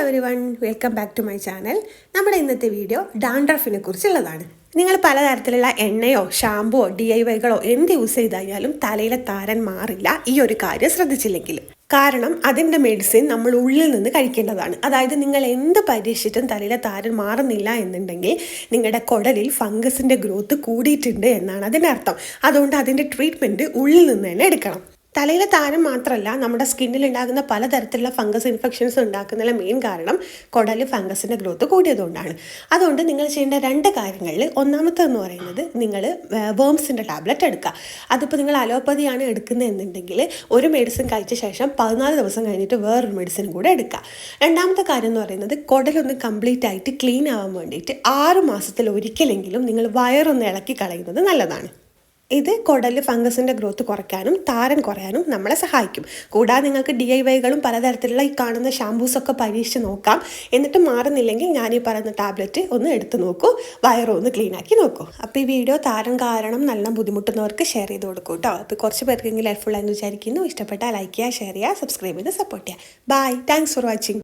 Everyone welcome back to my channel നമ്മുടെ ഇന്നത്തെ video ഡാൻഡ്രഫിനെ കുറിച്ചുള്ളതാണ്. നിങ്ങൾ പലതരത്തിലുള്ള എണ്ണയോ ഷാമ്പുവോ ഡി ഐ വൈകളോ എന്ത് യൂസ് ചെയ്ത് കഴിഞ്ഞാലും തലയിലെ താരൻ മാറില്ല. ഈ ഒരു കാര്യം ശ്രദ്ധിച്ചില്ലെങ്കിൽ. കാരണം അതിന്റെ മെഡിസിൻ നമ്മൾ ഉള്ളിൽ നിന്ന് കഴിക്കേണ്ടതാണ്. അതായത് നിങ്ങൾ എന്ത് പരീക്ഷിച്ചിട്ടും തലയിലെ താരൻ മാറുന്നില്ല എന്നുണ്ടെങ്കിൽ നിങ്ങളുടെ കുടലിൽ ഫംഗസിന്റെ ഗ്രോത്ത് കൂടിയിട്ടുണ്ട് എന്നാണ് അതിന്റെ അർത്ഥം. അതുകൊണ്ട് അതിന്റെ ട്രീറ്റ്മെന്റ് ഉള്ളിൽ നിന്ന് തന്നെ എടുക്കണം. തലയിലെ താരം മാത്രമല്ല നമ്മുടെ സ്കിന്നിൽ ഉണ്ടാകുന്ന പലതരത്തിലുള്ള ഫംഗസ് ഇൻഫെക്ഷൻസ് ഉണ്ടാക്കുന്നതിലെ മെയിൻ കാരണം കുടൽ ഫംഗസിന്റെ ഗ്രോത്ത് കൂടിയതുകൊണ്ടാണ്. അതുകൊണ്ട് നിങ്ങൾ ചെയ്യേണ്ട രണ്ട് കാര്യങ്ങളിൽ ഒന്നാമത്തെന്ന് പറയുന്നത് നിങ്ങൾ വേംസിന്റെ ടാബ്ലറ്റ് എടുക്കുക. അതിപ്പോൾ നിങ്ങൾ അലോപ്പതിയാണ് എടുക്കുന്നതെന്നുണ്ടെങ്കിൽ ഒരു മെഡിസിൻ കഴിച്ച ശേഷം പതിനാല് ദിവസം കഴിഞ്ഞിട്ട് വേറൊരു മെഡിസിൻ കൂടെ എടുക്കുക. രണ്ടാമത്തെ കാര്യം എന്ന് പറയുന്നത് കുടലൊന്ന് കംപ്ലീറ്റ് ആയിട്ട് ക്ലീൻ ആവാൻ വേണ്ടിയിട്ട് ആറ് മാസത്തിൽ ഒരിക്കലെങ്കിലും നിങ്ങൾ വയറൊന്ന് ഇളക്കി കളയുന്നത് നല്ലതാണ്. ഇത് കുടൽ ഫംഗസിന്റെ ഗ്രോത്ത് കുറയ്ക്കാനും താരൻ കുറയാനും നമ്മളെ സഹായിക്കും. കൂടാതെ നിങ്ങൾക്ക് ഡി ഐ വൈകളും പലതരത്തിലുള്ള ഈ കാണുന്ന ഷാമ്പൂസൊക്കെ പരീക്ഷിച്ച് നോക്കാം. എന്നിട്ട് മാറുന്നില്ലെങ്കിൽ ഞാൻ ഈ പറയുന്ന ടാബ്ലറ്റ് ഒന്ന് എടുത്തു നോക്കൂ. വയറും ഒന്ന് ക്ലീൻ ആക്കി നോക്കൂ. അപ്പോൾ ഈ വീഡിയോ താരൻ കാരണം നല്ല ബുദ്ധിമുട്ടുന്നവർക്ക് ഷെയർ ചെയ്ത് കൊടുക്കൂ കേട്ടോ. അപ്പോൾ കുറച്ച് പേർക്കെങ്കിലും ഹെൽപ്ഫുൾ ആയെന്ന് വിചാരിക്കുന്നു. ഇഷ്ടപ്പെട്ടാൽ ലൈക്ക് ചെയ്യുക ഷെയർ ചെയ്യുക സബ്സ്ക്രൈബ് ചെയ്ത് സപ്പോർട്ട് ചെയ്യുക. Bye thanks for watching